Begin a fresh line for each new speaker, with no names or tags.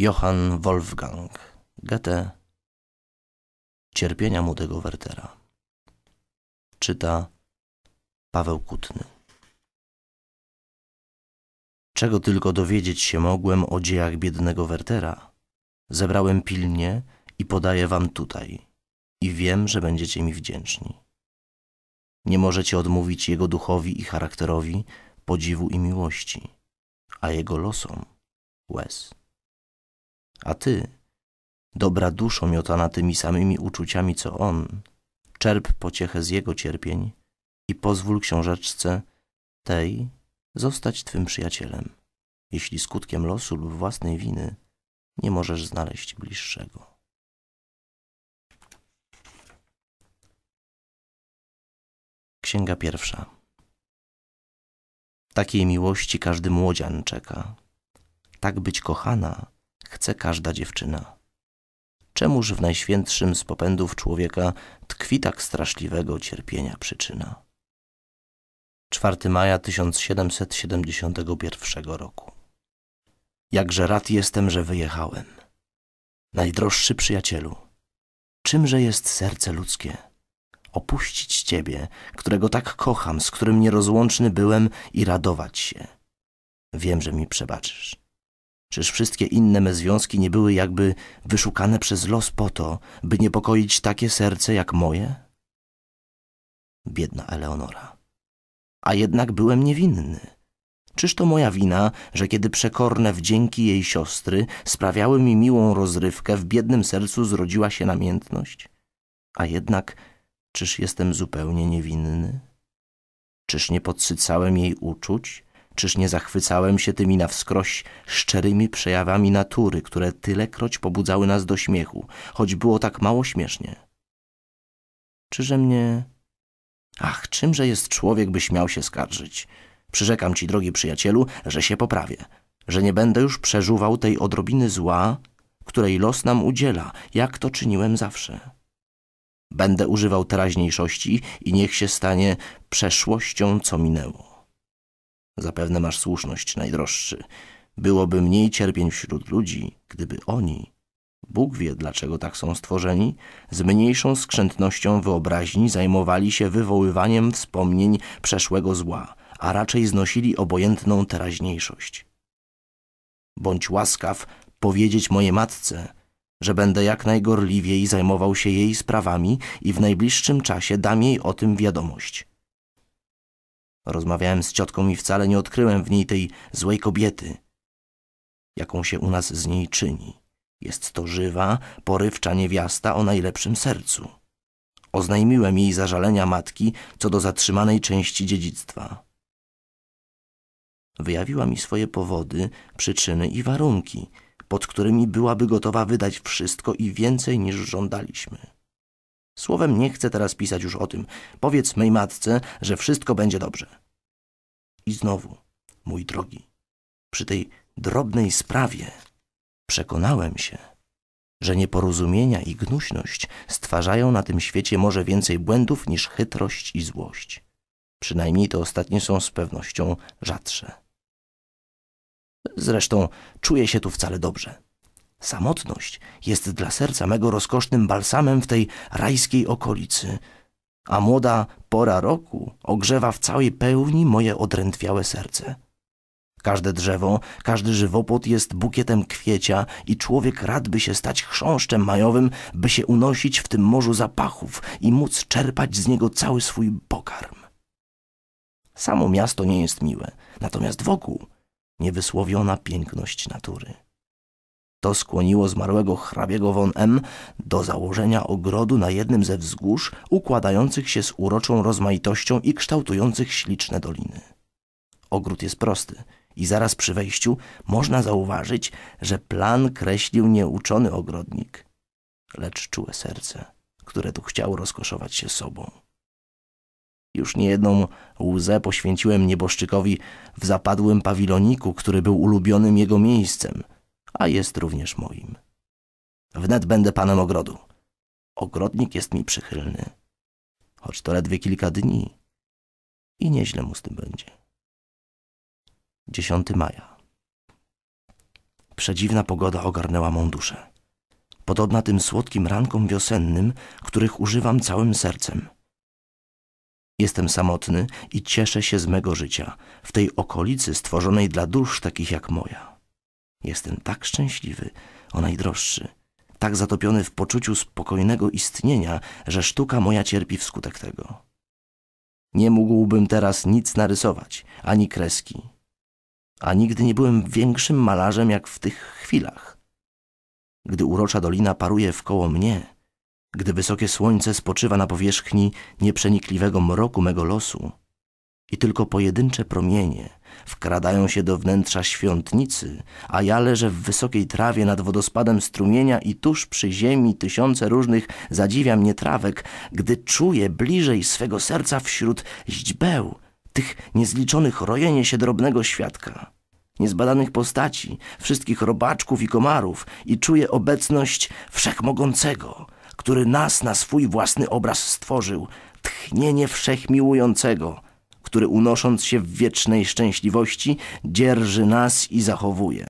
Johann Wolfgang Goethe Cierpienia młodego Wertera Czyta Paweł Kutny Czego tylko dowiedzieć się mogłem o dziejach biednego Wertera, zebrałem pilnie i podaję wam tutaj i wiem, że będziecie mi wdzięczni. Nie możecie odmówić jego duchowi i charakterowi podziwu i miłości, a jego losom łez. A ty, dobra duszo miotana tymi samymi uczuciami co on, czerp pociechę z jego cierpień i pozwól książeczce tej zostać twym przyjacielem, jeśli skutkiem losu lub własnej winy nie możesz znaleźć bliższego. Księga pierwsza. Takiej miłości każdy młodzian czeka. Tak być kochana chce każda dziewczyna. Czemuż w najświętszym z popędów człowieka tkwi tak straszliwego cierpienia przyczyna? 4 maja 1771 roku. Jakże rad jestem, że wyjechałem. Najdroższy przyjacielu, czymże jest serce ludzkie? Opuścić Ciebie, którego tak kocham, z którym nierozłączny byłem i radować się. Wiem, że mi przebaczysz. Czyż wszystkie inne me związki nie były jakby wyszukane przez los po to, by niepokoić takie serce jak moje? Biedna Eleonora. A jednak byłem niewinny. Czyż to moja wina, że kiedy przekorne wdzięki jej siostry sprawiały mi miłą rozrywkę, w biednym sercu zrodziła się namiętność? A jednak, czyż jestem zupełnie niewinny? Czyż nie podsycałem jej uczuć? Czyż nie zachwycałem się tymi na wskroś szczerymi przejawami natury, które tylekroć pobudzały nas do śmiechu, choć było tak mało śmiesznie? Czyże mnie... Ach, czymże jest człowiek, by śmiał się skarżyć? Przyrzekam ci, drogi przyjacielu, że się poprawię, że nie będę już przeżuwał tej odrobiny zła, której los nam udziela, jak to czyniłem zawsze. Będę używał teraźniejszości i niech się stanie przeszłością, co minęło. Zapewne masz słuszność, najdroższy. Byłoby mniej cierpień wśród ludzi, gdyby oni, Bóg wie dlaczego tak są stworzeni, z mniejszą skrzętnością wyobraźni zajmowali się wywoływaniem wspomnień przeszłego zła, a raczej znosili obojętną teraźniejszość. Bądź łaskaw powiedzieć mojej matce, że będę jak najgorliwiej zajmował się jej sprawami i w najbliższym czasie dam jej o tym wiadomość. Rozmawiałem z ciotką i wcale nie odkryłem w niej tej złej kobiety, jaką się u nas z niej czyni. Jest to żywa, porywcza niewiasta o najlepszym sercu. Oznajmiłem jej zażalenia matki co do zatrzymanej części dziedzictwa. Wyjawiła mi swoje powody, przyczyny i warunki, pod którymi byłaby gotowa wydać wszystko i więcej niż żądaliśmy. Słowem nie chcę teraz pisać już o tym. Powiedz mej matce, że wszystko będzie dobrze. I znowu, mój drogi, przy tej drobnej sprawie przekonałem się, że nieporozumienia i gnuśność stwarzają na tym świecie może więcej błędów niż chytrość i złość. Przynajmniej te ostatnie są z pewnością rzadsze. Zresztą czuję się tu wcale dobrze. Samotność jest dla serca mego rozkosznym balsamem w tej rajskiej okolicy, a młoda pora roku ogrzewa w całej pełni moje odrętwiałe serce. Każde drzewo, każdy żywopłot jest bukietem kwiecia i człowiek rad by się stać chrząszczem majowym, by się unosić w tym morzu zapachów i móc czerpać z niego cały swój pokarm. Samo miasto nie jest miłe, natomiast wokół niewysłowiona piękność natury. To skłoniło zmarłego hrabiego von M. do założenia ogrodu na jednym ze wzgórz układających się z uroczą rozmaitością i kształtujących śliczne doliny. Ogród jest prosty i zaraz przy wejściu można zauważyć, że plan kreślił nieuczony ogrodnik, lecz czułe serce, które tu chciało rozkoszować się sobą. Już niejedną łzę poświęciłem nieboszczykowi w zapadłym pawiloniku, który był ulubionym jego miejscem, a jest również moim. Wnet będę panem ogrodu. Ogrodnik jest mi przychylny, choć to ledwie kilka dni i nieźle mu z tym będzie. 10 maja. Przedziwna pogoda ogarnęła mą duszę. Podobna tym słodkim rankom wiosennym, których używam całym sercem. Jestem samotny i cieszę się z mego życia, w tej okolicy stworzonej dla dusz takich jak moja. Jestem tak szczęśliwy, o najdroższy, tak zatopiony w poczuciu spokojnego istnienia, że sztuka moja cierpi wskutek tego. Nie mógłbym teraz nic narysować, ani kreski, a nigdy nie byłem większym malarzem jak w tych chwilach. Gdy urocza dolina paruje wkoło mnie, gdy wysokie słońce spoczywa na powierzchni nieprzenikliwego mroku mego losu i tylko pojedyncze promienie wkradają się do wnętrza świątnicy, a ja leżę w wysokiej trawie nad wodospadem strumienia i tuż przy ziemi tysiące różnych zadziwia mnie trawek, gdy czuję bliżej swego serca wśród źdźbeł tych niezliczonych rojenie się drobnego świadka niezbadanych postaci, wszystkich robaczków i komarów i czuję obecność wszechmogącego, który nas na swój własny obraz stworzył, tchnienie wszechmiłującego, który unosząc się w wiecznej szczęśliwości, dzierży nas i zachowuje.